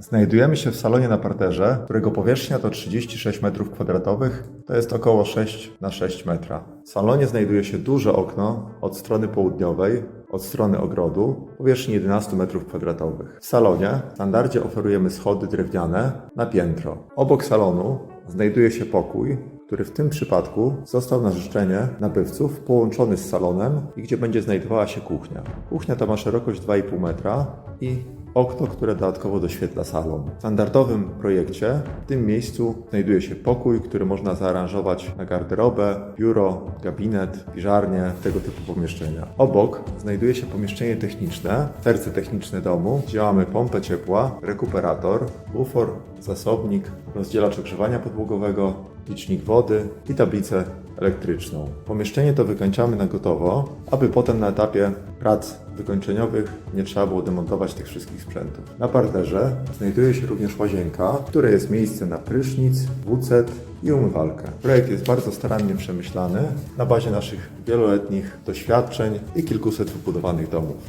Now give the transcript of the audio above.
Znajdujemy się w salonie na parterze, którego powierzchnia to 36 m2, to jest około 6 na 6 metra. W salonie znajduje się duże okno od strony południowej, od strony ogrodu, powierzchni 11 m2. W salonie w standardzie oferujemy schody drewniane na piętro. Obok salonu znajduje się pokój, który w tym przypadku został na życzenie nabywców połączony z salonem i gdzie będzie znajdowała się kuchnia. Kuchnia ta ma szerokość 2,5 metra i okno, które dodatkowo doświetla salon. W standardowym projekcie w tym miejscu znajduje się pokój, który można zaaranżować na garderobę, biuro, gabinet, piżarnię, tego typu pomieszczenia. Obok znajduje się pomieszczenie techniczne, serce techniczne domu, gdzie mamy pompę ciepła, rekuperator, bufor, zasobnik, rozdzielacz ogrzewania podłogowego, licznik wody i tablicę elektryczną. Pomieszczenie to wykończamy na gotowo, aby potem na etapie prac wykończeniowych nie trzeba było demontować tych wszystkich sprzętów. Na parterze znajduje się również łazienka, w której jest miejsce na prysznic, WC i umywalkę. Projekt jest bardzo starannie przemyślany na bazie naszych wieloletnich doświadczeń i kilkuset wybudowanych domów.